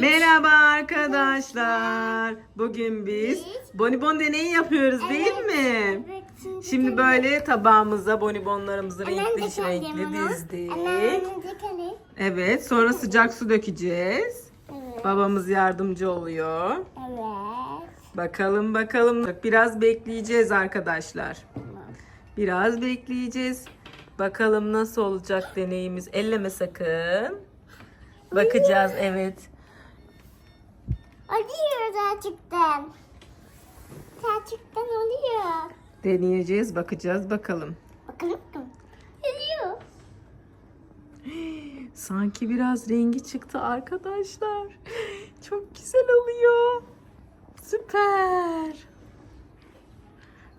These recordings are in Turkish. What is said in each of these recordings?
Merhaba arkadaşlar. Bugün biz bonibon deneyi yapıyoruz değil mi? Şimdi böyle tabağımıza bonibonlarımızı renkli renkli bana. dizdik. Evet sonra sıcak su dökeceğiz. Babamız yardımcı oluyor. Evet. Bakalım bakalım. Biraz bekleyeceğiz arkadaşlar. Biraz bekleyeceğiz. Bakalım nasıl olacak deneyimiz. Elleme sakın. Bakacağız evet. Oluyor gerçekten. Gerçekten oluyor. Deneyeceğiz, bakacağız bakalım. Bakalım. Geliyor. Sanki biraz rengi çıktı arkadaşlar. Çok güzel oluyor. Süper.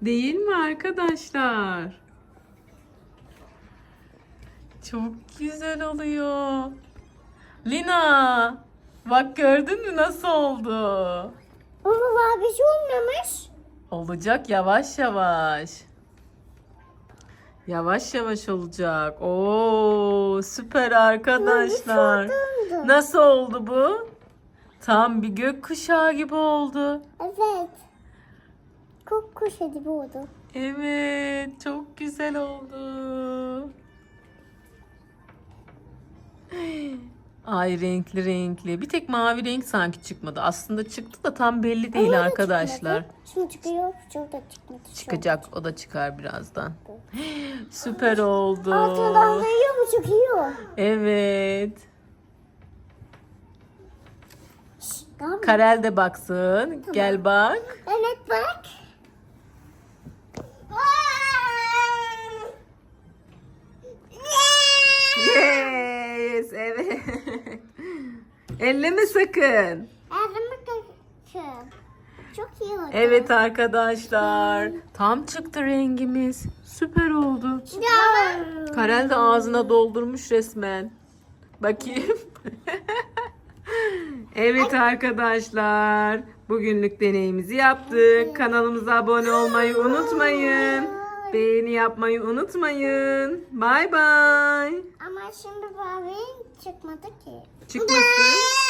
Değil mi arkadaşlar? Çok güzel oluyor. Lina, bak gördün mü nasıl oldu? Ama var bir şey olmamış. Olacak yavaş yavaş. Yavaş yavaş olacak. Oo süper arkadaşlar. Nasıl oldu bu? Tam bir gökkuşağı gibi oldu. Evet. Çok kuşa gibi oldu. Evet, çok güzel oldu. Ay renkli renkli. Bir tek mavi renk sanki çıkmadı. Aslında çıktı da tam belli değil Ama da arkadaşlar. çıkmadı. Şimdi çıkıyor. Şurada çıkmadı. Çıkacak, o da çıkar birazdan. Süper oldu. Altından veriyor mu çıkıyor? Evet. Şşt, tamam. Karel de baksın. Gel bak. Evet bak. Yes, evet. Elleme sakın. Ağzıma kaçın. Çok iyi oldu. Evet arkadaşlar. Tam çıktı rengimiz. Süper oldu. Ya. Karel de ağzına doldurmuş resmen. Bakayım. evet arkadaşlar. Bugünlük deneyimizi yaptık. Kanalımıza abone olmayı unutmayın. Beğeni yapmayı unutmayın. Bay bay. Ama şimdi Barbie'nin çıkmadı ki. Çıkmasın.